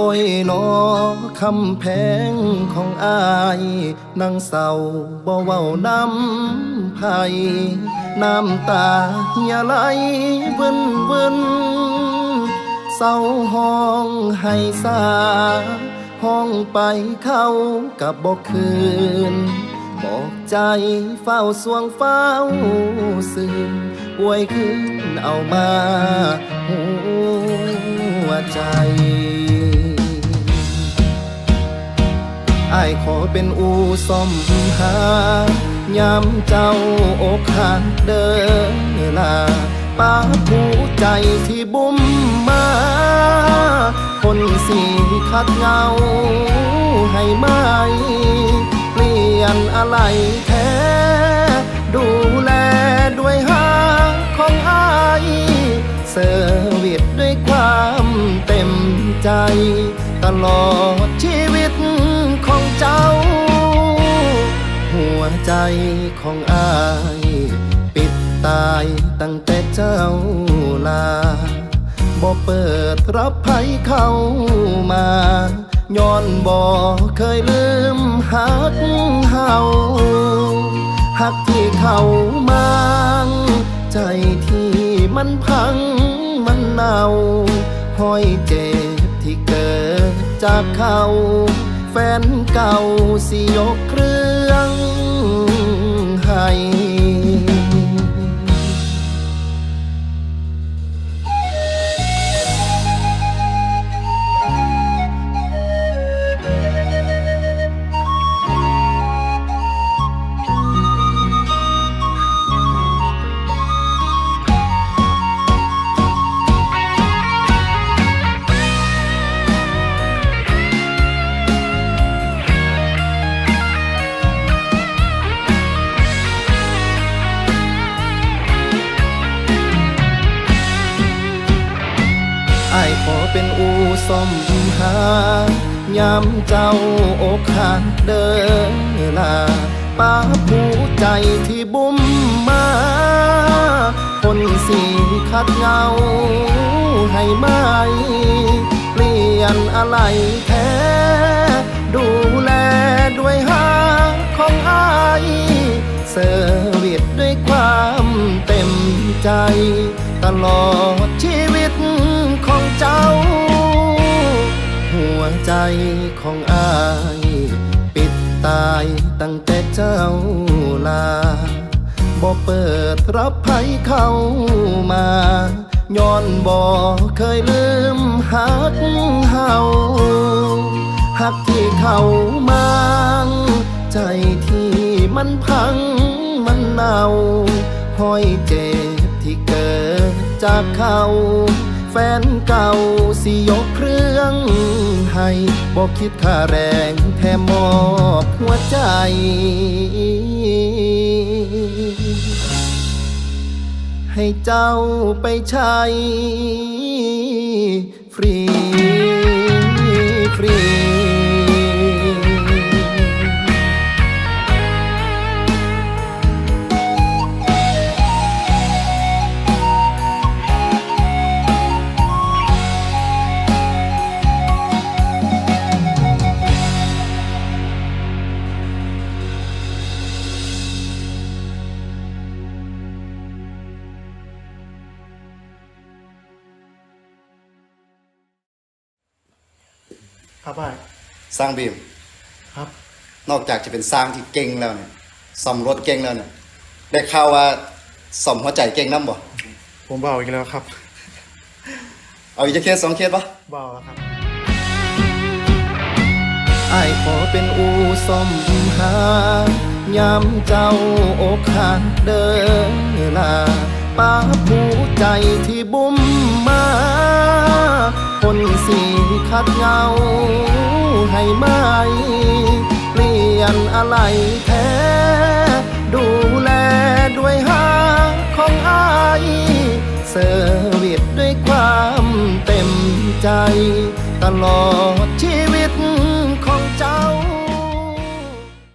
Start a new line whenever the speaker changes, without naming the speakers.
โอ้ยนอคำแพงของอายนั่งเศร้าบ่เว้าน้ำไผน้ำตาเหียไหลเวินเวินเศร้าห้องให้สาห้องไปเข้ากับบอกคืน บอกใจเฝ้าสวงเฝ้าสื่นอวยคืนเอามาหัวใจ อายขอเป็นอูซ่อมหายามเจ้าอกหักเดินลาป้าผู้ใจที่บุ้มมา คนสีคัดเงาให้ไหมเปลี่ยนอะไรแท้ ดูแลด้วยหาของอายเซอร์วิสด้วยความเต็มใจ ตลอดชี ของอาย ปิดตายตั้งแต่เจ้าลาบ่เปิดรับไผเข้ามาย้อนบ่เคยลืมหักเฮาหักที่เข้ามางใจที่มันพังมันเน่าห้อยเจ็บที่เกิดจากเขา แฟนเก่าสิยกเครื เป็นอูซ่อมหายามเจ้าอกหักเดินลาป้าผู้ใจที่บุ้มมา คนสีคัดเงาให้ไหมเปลี่ยนอะไรแท้ ดูแลด้วยหาของอายเซอร์วิสด้วยความเต็มใจ ตลอดชีวิต เจ้า หัวใจของอาย ปิดตายตั้งแต่เจ้าลาบ่เปิดรับไผเข้ามาย้อนบ่เคยลืมหักเฮาหักที่เข้ามางใจที่มันพังมันเน่าห้อยเจ็บที่เกิดจากเขา แฟนเก่าสิยกเครื่องให้บอกคิดค่าแรงแถมมอบหัวใจให้เจ้าไปใช้
ครับพ่าย
สร้างบีม
ครับ
นอกจากจะเป็นสร้างที่เก่งแล้วเนี่ยซ่อมรถเก่งแล้วเนี่ย ได้ข่าวว่าซ่อมหัวใจเก่งน้ำบ่
ผมเบาอีกแล้วครับ
เอาอีกจะเคสสองเคสปะ
เบาแล้วครับ
อายขอเป็นอูซ่อมหายามเจ้าอกหักเดินลาป้าผู้ใจที่บุ้มมาคน สีคัดเงา ให้ไหมเปลี่ยนอะไรแท้ ดูแลด้วยหาของอายเซอร์วิสด้วยความเต็มใจตลอด